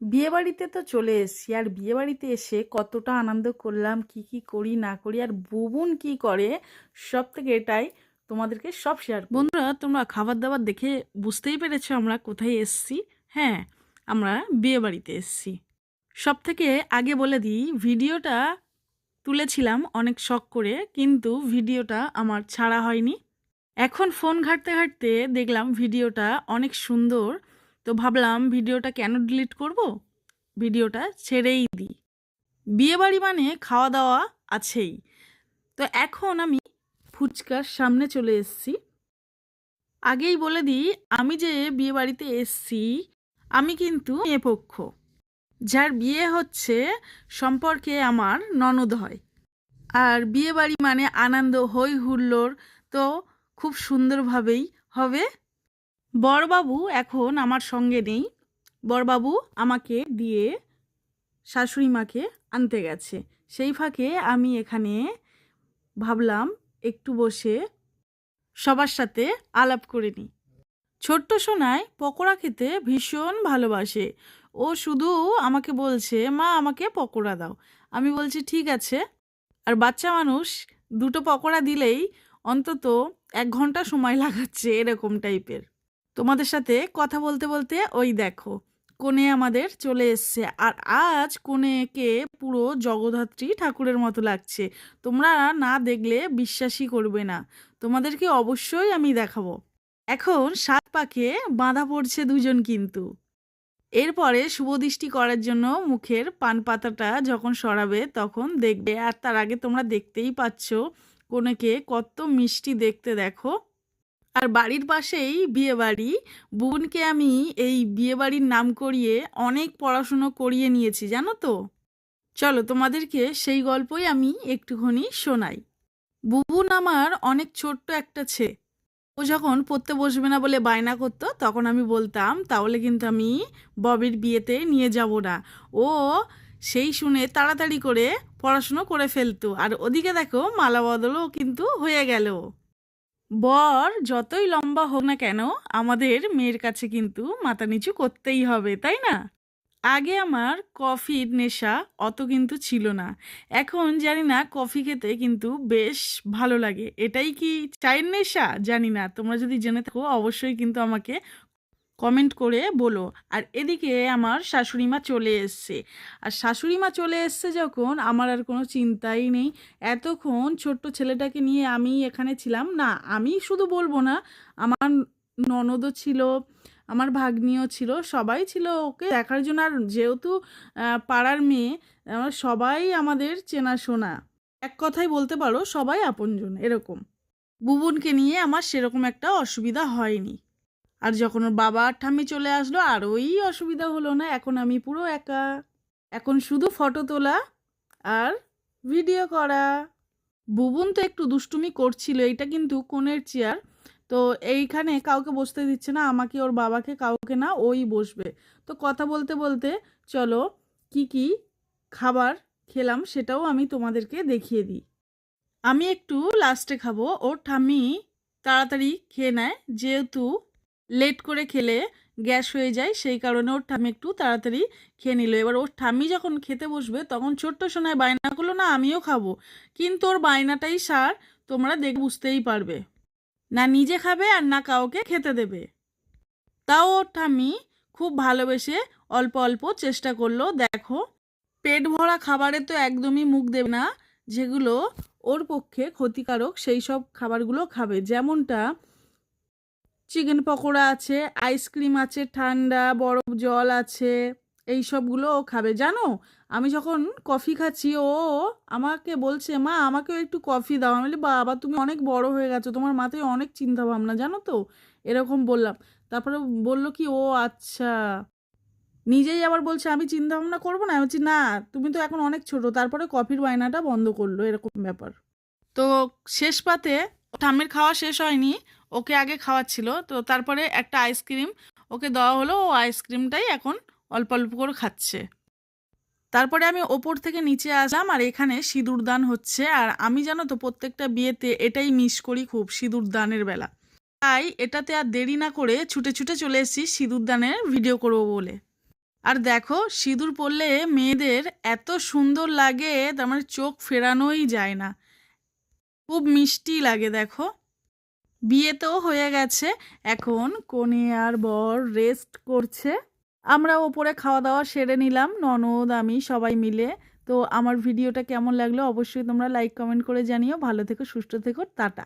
বিয়েবাড়িতে তো চলে এসেছি। আর বিয়েবাড়িতে এসে কতটা আনন্দ করলাম, কি কি করি, না করি, আর বুবুন কি করে সব থেকে এটাই তোমাদেরকে সব শেয়ার বন্ধুরা, তোমরা খাবার দাবার দেখে বুঝতেই পেরেছ আমরা কোথায় এসেছি। হ্যাঁ আমরা বিয়েবাড়িতে এসেছি। সব থেকে আগে বলে দিই, ভিডিওটা তুলেছিলাম অনেক শখ করে, কিন্তু ভিডিওটা আমার ছাড়া হয়নি। এখন ফোন ঘাঁটতে ঘাঁটতে দেখলাম ভিডিওটা অনেক সুন্দর। তো ভাবলাম ভিডিওটা কেন ডিলিট করব? ভিডিওটা ছেড়েই দিই। বিয়েবাড়ি মানে খাওয়া দাওয়া আছেই। তো এখন আমি ফুচকার সামনে চলে এসেছি। আগেই বলে দিই, আমি যে বিয়েবাড়িতে এসছি, আমি কিন্তু মেয়ে পক্ষ। যার বিয়ে হচ্ছে সম্পর্কে আমার ননদ হয়। আর বিয়েবাড়ি মানে আনন্দ হই হুল্লোড় তো খুব সুন্দরভাবেই হবে। বরবাবু এখন আমার সঙ্গে নেই। বরবাবু আমাকে দিয়ে শাশুড়ি মাকে আনতে গেছে। সেই ফাঁকে আমি এখানে ভাবলাম একটু বসে সবার সাথে আলাপ করে নিই। ছোট্ট সোনায় পকোড়া খেতে ভীষণ ভালোবাসে। ও শুধু আমাকে বলছে, মা, আমাকে পকোড়া দাও। আমি বলছি, ঠিক আছে। আর বাচ্চা মানুষ দুটো পকোড়া দিলেই অন্তত এক ঘণ্টা সময় লাগাচ্ছে এরকম টাইপের তোমাদের সাথে কথা বলতে বলতে ওই দেখো, কোণে আমাদের চলে এসছে। আর আজ কোণেকে পুরো জগদ্ধাত্রী ঠাকুরের মতো লাগছে। তোমরা না দেখলে বিশ্বাসই করবে না। তোমাদেরকে অবশ্যই আমি দেখাবো। এখন সাত পাকে বাঁধা পড়ছে দুজন কিন্তু। এরপরে শুভদৃষ্টি করার জন্য মুখের পান পাতাটা যখন সরাবে তখন দেখবে। আর তার আগে তোমরা দেখতেই পাচ্ছ কোনেকে কত মিষ্টি দেখতে দেখো। আর বাড়ির পাশেই বিয়ে বাড়ি বোনকে আমি এই বিয়ে বাড়ির নাম করিয়ে অনেক পড়াশুনো করিয়ে নিয়েছি, জানো তো? চলো তোমাদেরকে সেই গল্পই আমি একটুখানি শোনাই। বুবুন আমার অনেক ছোট্ট একটা ছেলে ও যখন পড়তে বসবে না বলে বায়না করতো, তখন আমি বলতাম, তাহলে কিন্তু আমি ববির বিয়েতে নিয়ে যাব না। ও সেই শুনে তাড়াতাড়ি করে পড়াশুনো করে ফেলতো। আর ওদিকে দেখো মালা বদলও কিন্তু হয়ে গেল। বর যতই লম্বা হোক না কেন, আমাদের মেয়ের কাছে কিন্তু মাথা নিচু করতেই হবে, তাই না? আগে আমার কফির নেশা অত কিন্তু ছিল না। এখন জানি না কফি খেতে কিন্তু বেশ ভালো লাগে। এটাই কি চায়ের নেশা? জানি না। তোমরা যদি জেনে থাকো, অবশ্যই কিন্তু আমাকে কমেন্ট করে বলো। আর এদিকে আমার শাশুড়ি মা চলে এসছে। আর শাশুড়ি মা চলে এসছে যখন আমার আর কোনো চিন্তাই নেই। এতক্ষণ ছোট্ট ছেলেটাকে নিয়ে আমি এখানে ছিলাম। না, আমি শুধু বলব না, আমার ননদও ছিল, আমার ভাগ্নিও ছিল, সবাই ছিল ওকে দেখার জন্য। আর যেহেতু পাড়ার মেয়ে সবাই আমাদের চেনাশোনা। এক কথাই বলতে পারো, সবাই আপনজন, এরকম। বুবুনকে নিয়ে আমার সেরকম একটা অসুবিধা হয়নি। আর যখন ওর বাবা আর ঠাম্মি চলে আসলো, আর ওই অসুবিধা হলো না, এখন আমি পুরো একা। এখন শুধু ফটো তোলা আর ভিডিও করা। বুবুন তো একটু দুষ্টুমি করছিল, এইটা কিন্তু কোণের চেয়ার। তো এইখানে কাউকে বসতে দিচ্ছে না, আমাকে, ওর বাবাকে, কাউকে না, ওই বসবে। তো কথা বলতে বলতে, চলো, কি কি খাবার খেলাম সেটাও আমি তোমাদেরকে দেখিয়ে দিই। আমি একটু লাস্টে খাব। ওর ঠাম্মি তাড়াতাড়ি খেয়ে নেয়, যেহেতু লেট করে খেলে গ্যাস হয়ে যায়, সেই কারণে ওর ঠাম্মি একটু তাড়াতাড়ি খেয়ে নিল। এবার ওর ঠাম্মি যখন খেতে বসবে, তখন ছোট্ট সোনায় বায়না করল, না, আমিও খাব। কিন্তু ওর বায়নাটাই সার, তোমরা দেখ, বুঝতেই পারবে। না নিজে খাবে আর না কাউকে খেতে দেবে। তাও ওর ঠাম্মি খুব ভালোবেসে অল্প অল্প চেষ্টা করল, দেখো, পেট ভরা খাবারে তো একদমই মুখ দেবে না, যেগুলো ওর পক্ষে ক্ষতিকারক, সেই সব খাবারগুলো খাবে। যেমনটা চিকেন পকোড়া আছে, আইসক্রিম আছে, ঠান্ডা, বরফ জল আছে, এই সবগুলো ও খাবে। জানো, আমি যখন কফি খাচ্ছি, ও আমাকে বলছে, মা, আমাকেও একটু কফি দাও। আমি বলি, বাবা, তুমি অনেক বড় হয়ে গেছো, তোমার মাথায় অনেক চিন্তা ভাবনা জানো তো? এরকম বললাম। তারপরে বলল কি, ও আচ্ছা। নিজেই আবার বলছে, আমি চিন্তা ভাবনা করব না। আমি বলছি, না, তুমি তো এখন অনেক ছোট। তারপরে কফির বায়নাটা বন্ধ করল, এরকম ব্যাপার। তো শেষ পাতে, ঠাম্মির খাওয়া শেষ হয়নি। ওকে আগে খাওয়াচ্ছিল। তো তারপরে একটা আইসক্রিম ওকে দেওয়া হলো। ও আইসক্রিমটাই এখন অল্প অল্প করে খাচ্ছে। তারপরে আমি ওপর থেকে নিচে আসলাম আর এখানে সিঁদুর দান হচ্ছে। আর আমি জানো তো প্রত্যেকটা বিয়েতে এটাই মিস করি খুব, সিঁদুর দানের বেলা। তাই এটাতে আর দেরি না করে ছুটে ছুটে চলে এসেছি সিঁদুর দানের ভিডিও করব বলে। আর দেখো, সিঁদুর পরলে মেয়েদের এত সুন্দর লাগে, তার মানে চোখ ফেরানোই যায় না। খুব মিষ্টি লাগে, দেখো। বিয়েতেও হয়ে গেছে। এখন কনে আর বর রেস্ট করছে। আমরা ওপরে খাওয়া দাওয়া সেরে নিলাম। ননদ, আমি সবাই মিলে। তো আমার ভিডিওটা কেমন লাগল অবশ্যই তোমরা লাইক কমেন্ট করে জানিও। ভালো থেকো, সুস্থ থেকো, টাটা।